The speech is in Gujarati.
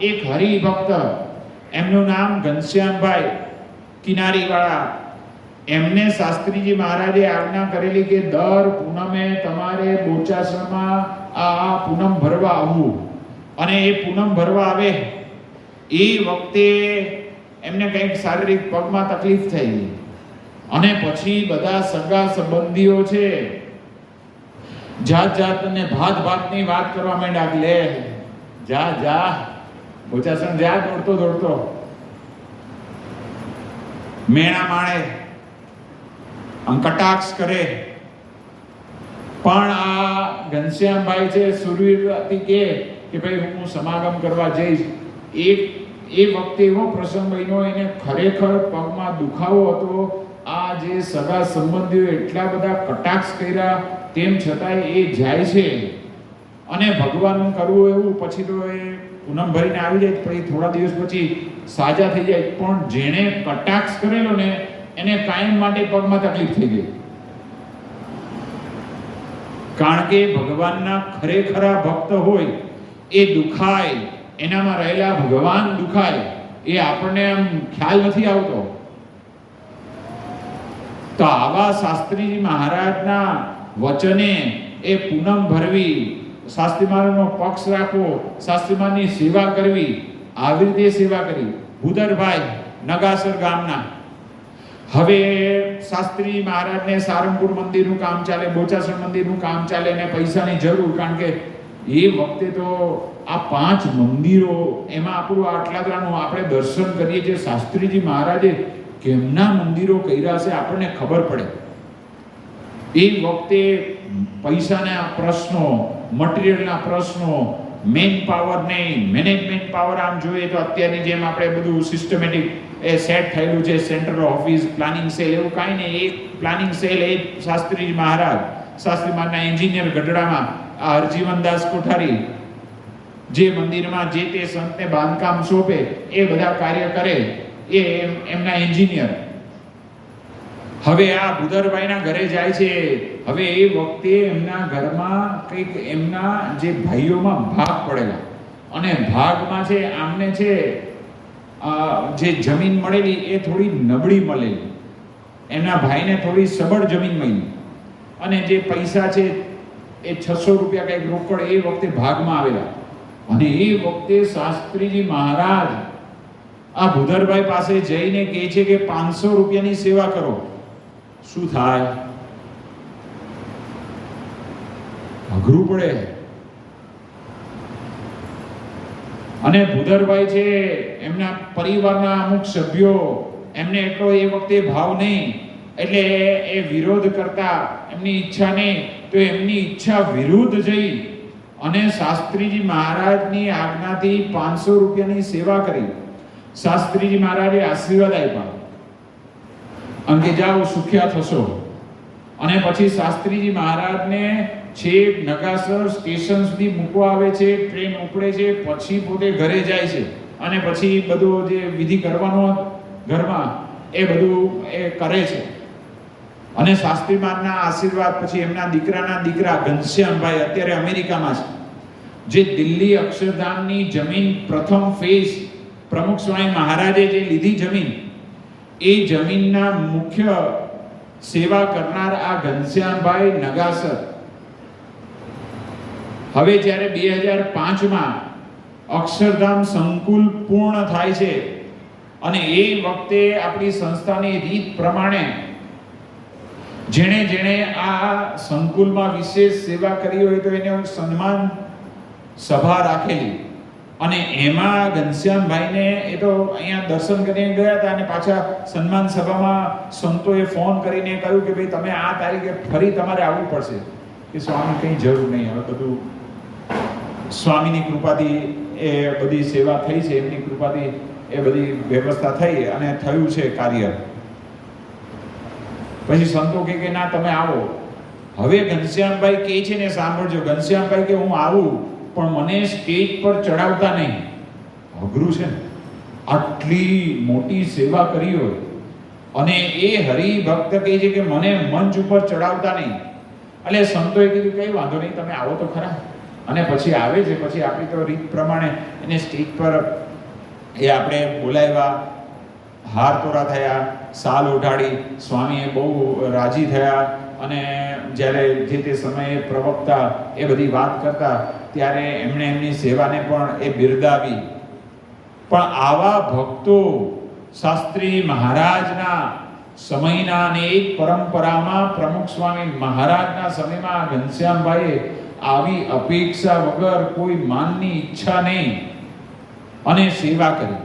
એક હરિભક્ત, એમનું નામ ઘનશ્યામભાઈ કિનારીવાળા. એમને શાસ્ત્રીજી મહારાજે આજ્ઞા કરેલી કે દર પૂનમે તમારે બોચાસણમાં આ પૂનમ ભરવા આવવું. અને એ પૂનમ ભરવા આવે, એ વખતે એમને કંઈક શારીરિક પગમાં તકલીફ થઈ. અને પછી બધા સગા સંબંધીઓ છે, જાત જાત અને ભાત ભાતની વાત કરવા માંડ્યા લે, જા જા. બોચાસણ જ્યાં દોડતો દોડતો. મેણા માણે કટાક્ષ કરે. પણ આ ઘનશ્યામભાઈ છે સુરવીરથી કે કે ભાઈ હું સમાગમ કરવા જઈશ. એ એ વખતે એવો પ્રસંગ બન્યો, એને ખરેખર પગમાં દુખાવો હતો. આ જે સગા સંબંધીઓ એટલા બધા કટાક્ષ કર્યા, તેમ છતાંય એ જાય છે. અને ભગવાનનું કરવું એવું, પછી તો એ પૂનમ ભરીને આવી જાય પછી થોડા દિવસ પછી સાજા થઈ જાય. પણ જેણે કટાક્ષ કરેલો ને, એને કાયમ માટે પગમાં તકલીફ થઈ ગઈ. કારણ કે ભગવાનના ખરેખરા ભક્ત હોય, એ દુખાય. એનામાં રહેલા ભગવાન દુખાય. એ આપણને આમ ખ્યાલ નથી આવતો. તો આવા શાસ્ત્રીજી મહારાજના વચને એ પૂનમ ભરવી શાસ્ત્રીમાનો પક્ષ રાખવો શાસ્ત્રીમાની સેવા કરવી, આવી રીતે સેવા કરી. ભૂદરભાઈ નગાસર ગામના. હવે શાસ્ત્રી મહારાજને સારંગપુર મંદિરનું કામ ચાલે બોચાસર મંદિરનું કામ ચાલે ને પૈસાની જરૂર, કારણ કે એ વખતે તો આ પાંચ મંદિરો એમાં આપણું આટલા બધાનું આપણે દર્શન કરીએ છીએ. શાસ્ત્રીજી મહારાજે કેમના મંદિરો કર્યા છે આપણને ખબર પડે. એ વખતે પૈસાના પ્રશ્નો મટીરિયલના પ્રશ્નો, મેન પાવર નહીં મેનેજમેન્ટ પાવર આમ જોઈએ તો અત્યારની જેમ આપણે બધું સિસ્ટમેટિક એ સેટ થયેલું છે સેન્ટ્રલ ઓફિસ પ્લાનિંગ સેલ એવું કાંઈ નહીં એક પ્લાનિંગ સેલ એ શાસ્ત્રી મહારાજ, શાસ્ત્રી મહારાજના એન્જિનિયર ગઢડામાં આ હરજીવનદાસ કોઠારી જે મંદિરમાં જે તે સંતને બાંધકામ સોંપે, એ બધા કાર્ય કરે, એ એમ- એમના એન્જિનિયર હવે આ ભૂદરભાઈના ઘરે જાય છે. હવે એ વખતે એમના ઘરમાં કંઈક એમના જે ભાઈઓમાં ભાગ પડેલા. અને ભાગમાં છે, આમને છે જે જમીન મળેલી એ થોડી નબળી મળેલી. એમના ભાઈને થોડી સબળ જમીન મળી. અને જે પૈસા છે, એ છસો રૂપિયા કંઈક રોકડ એ વખતે ભાગમાં આવેલા. અને એ વખતે શાસ્ત્રીજી મહારાજ આ ભૂધરભાઈ પાસે જઈને કહે છે કે પાંચસો રૂપિયાની સેવા કરો. શું થાય? અઘરું પડે. અને ભૂધરભાઈ છે, એમના પરિવારના અમુક સભ્યો, એમને એટલો એ વખતે ભાવ નહીં, એટલે એ વિરોધ કરતા, એમની ઈચ્છા નહીં, તો એમની ઈચ્છા વિરુદ્ધ જઈ અને શાસ્ત્રીજી મહારાજની આજ્ઞાથી પાંચસો રૂપિયાની સેવા કરી. શાસ્ત્રીજી મહારાજે આશીર્વાદ આપ્યા. અંગે જાઓ સુખ્યા થશો. અને પછી શાસ્ત્રીજી મહારાજને છેક નગાસર સ્ટેશન સુધી મૂકવા આવે છે, ટ્રેન ઉપડે છે, પછી પોતે ઘરે જાય છે. અને પછી બધું જે વિધિ કરવાનો ઘરમાં એ બધું એ કરે છે. અને શાસ્ત્રી મારના આશીર્વાદ પછી એમના દીકરાના દીકરા ઘનશ્યામભાઈ અત્યારે અમેરિકામાં છે. જે દિલ્હી અક્ષરધામની જમીન પ્રથમ ફેઝ પ્રમુખ સ્વામી મહારાજે જે લીધી જમીન એ જમીનના મુખ્ય સેવા કરનાર આ ઘનશ્યામભાઈ નગાસર. હવે જ્યારે બે હજાર પાંચમાં અક્ષરધામ સંકુલ પૂર્ણ થાય છે અને એ વખતે આપણી સંસ્થાની રીત પ્રમાણે જેણે જેણે આ સંકુલમાં વિશેષ સેવા કરી હોય તો એને સન્માન સભા રાખેલી. અને એમાં ઘનશ્યામભાઈને એ તો અહીંયા દર્શન કરીને ગયા હતા અને પાછા સન્માન સભામાં સંતોએ ફોન કરીને કહ્યું કે ભાઈ તમે આ તારીખે ફરી તમારે આવવું પડશે. કે સ્વામી, કંઈ જરૂર નહીં. હવે બધું સ્વામીની કૃપાથી એ બધી સેવા થઈ છે, એમની કૃપાથી એ બધી વ્યવસ્થા થઈ અને થયું છે કાર્ય. પછી સંતો કે, ના, તમે આવો. હવે ઘનશ્યામભાઈ કે છે ને, સાંભળજો, ઘનશ્યામભાઈ કે હું આવું. પણ મને સ્ટેજ પર ચડાવતા નહીં. અઘરું છે ને. આટલી મોટી સેવા કરી હોય. અને એ હરિભક્ત કહે છે કે મને મંચ ઉપર ચડાવતા નહીં. એટલે સંતોએ કીધું, કંઈ વાંધો નહીં, તમે આવો તો ખરા. અને પછી આવે છે, પછી આપણી તો રીત પ્રમાણે એને સ્ટેજ પર એ આપણે બોલાવ્યા. હાર તોરા થયા, સાલ ઉઠાડી સ્વામીએ બહુ રાજી થયા. અને જ્યારે જે તે સમયે પ્રવક્તા એ બધી વાત કરતા, ત્યારે એમણે એમની સેવાને પણ એ બિરદાવી. પણ આવા ભક્તો શાસ્ત્રી મહારાજના સમયના અને એક પરંપરામાં પ્રમુખ સ્વામી મહારાજના સમયમાં ઘનશ્યામભાઈએ આવી અપેક્ષા વગર કોઈ માનની ઈચ્છા નહીં અને સેવા કરી.